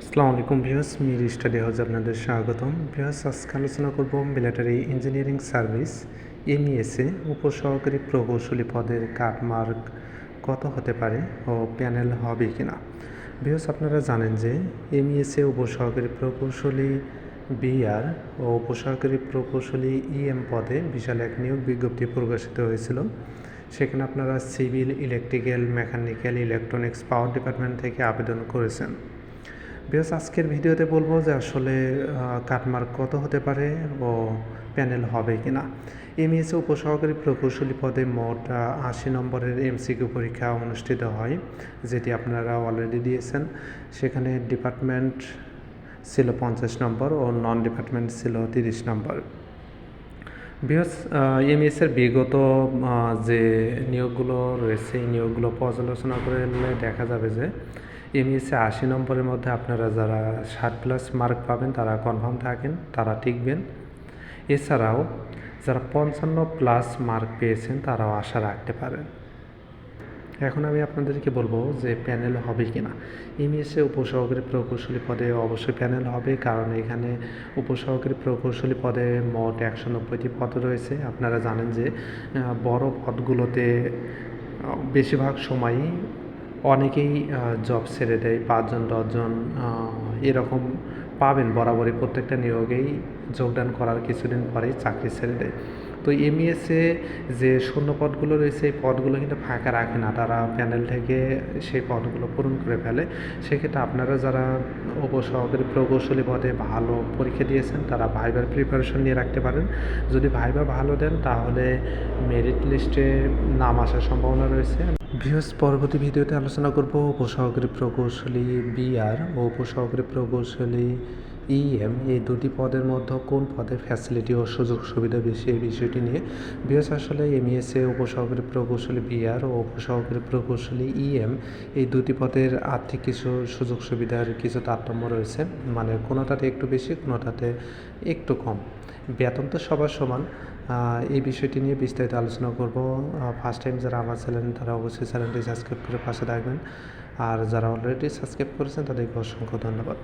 আসসালামু আলাইকুম views Mir study হাউসে আপনাদের স্বাগতম। ভিউস আজকে আলোচনা করব মিলিটারি ইঞ্জিনিয়ারিং সার্ভিস এমইএসএ উপসহকারী প্রকৌশলী পদের কাটমার্ক কত হতে পারে ও প্যানেল হবে কিনা। ভিউস আপনারা জানেন যে এমইএসএ উপসহকারী প্রকৌশলী বিআর ও উপসহকারী প্রকৌশলী ইএম পদে বিশাল এক নিয়োগ বিজ্ঞপ্তি প্রকাশিত হয়েছিল। সেখানে আপনারা civil, electrical, mechanical, electronics, power department থেকে আবেদন করেছেন। বিকজ আজকের ভিডিওতে বলব যে আসলে কাটমার্ক কত হতে পারে ও প্যানেল হবে কি না এমএসএ উপসহকারী প্রকৌশলী পদে মোট আশি নম্বরের এমসিকিউ পরীক্ষা অনুষ্ঠিত হয়, যেটি আপনারা অলরেডি দিয়েছেন। সেখানে ডিপার্টমেন্ট ছিল পঞ্চাশ নম্বর ও নন ডিপার্টমেন্ট ছিল তিরিশ নম্বর। বৃহৎ এমএসের বিগত যে নিয়োগগুলো রয়েছে, এই নিয়োগগুলো পর্যালোচনা করলে দেখা যাবে যে এমএসে আশি নম্বরের মধ্যে আপনারা যারা ষাট প্লাস মার্ক পাবেন, তারা কনফার্ম থাকেন, তারা টিকবেন। এছাড়াও যারা পঞ্চান্ন প্লাস মার্ক পেয়েছেন, তারাও আশা রাখতে পারেন। এখন আমি আপনাদেরকে বলব যে প্যানেল হবে কি না এমএসএ উপসহকারী প্রকৌশলী পদে অবশ্যই প্যানেল হবে, কারণ এখানে উপসহকারী প্রকৌশলী পদে মোট একশো নব্বইটি পদ রয়েছে। আপনারা জানেন যে বড় পদগুলোতে বেশিরভাগ সময়ই অনেকেই জব ছেড়ে দেয়, পাঁচজন, দশজন এরকম পাবেন বরাবরই। প্রত্যেকটা নিয়োগেই যোগদান করার কিছুদিন পরেই চাকরি ছেড়ে দেয়। তো এমইএসে যে শূন্য পদগুলো রয়েছে, এই পদগুলো কিন্তু ফাঁকা রাখে না। তারা প্যানেল থেকে সেই পদগুলো পূরণ করে ফেলে। সেক্ষেত্রে আপনারা যারা উপসহকারী প্রকৌশলী পদে ভালো পরীক্ষা দিয়েছেন, তারা ভাইবার প্রিপারেশন নিয়ে রাখতে পারেন। যদি ভাইবা ভালো দেন, তাহলে মেরিট লিস্টে নাম আসার সম্ভাবনা রয়েছে। ভিউস পরবর্তী ভিডিওতে আলোচনা করব উপসহকারী প্রকৌশলী বিআর ও উপসহকারী প্রকৌশলী ইএম। এই দুটি পদের মধ্যে কোন পদে ফ্যাসিলিটি ও সুযোগ সুবিধা বেশি, এই বিষয়টি নিয়ে বিএস আসলে এমইএসএ উপসহকারী প্রকৌশলী বিআর ও উপসহকারী প্রকৌশলী ইএম। এই দুটি পদের আর্থিক কিছু সুযোগ সুবিধার কিছু তারতম্য রয়েছে মানে কোনোটাতে একটু বেশি, কোনোটাতে একটু কম। বেতন তো সবার সমান এই বিষয়টি নিয়ে বিস্তারিত আলোচনা করব। ফার্স্ট টাইম যারা আমার চ্যানেল, তারা অবশ্যই চ্যানেলটি সাবস্ক্রাইব করে পাশে থাকবেন। আর যারা অলরেডি সাবস্ক্রাইব করেছেন, তাদেরকে অসংখ্য ধন্যবাদ।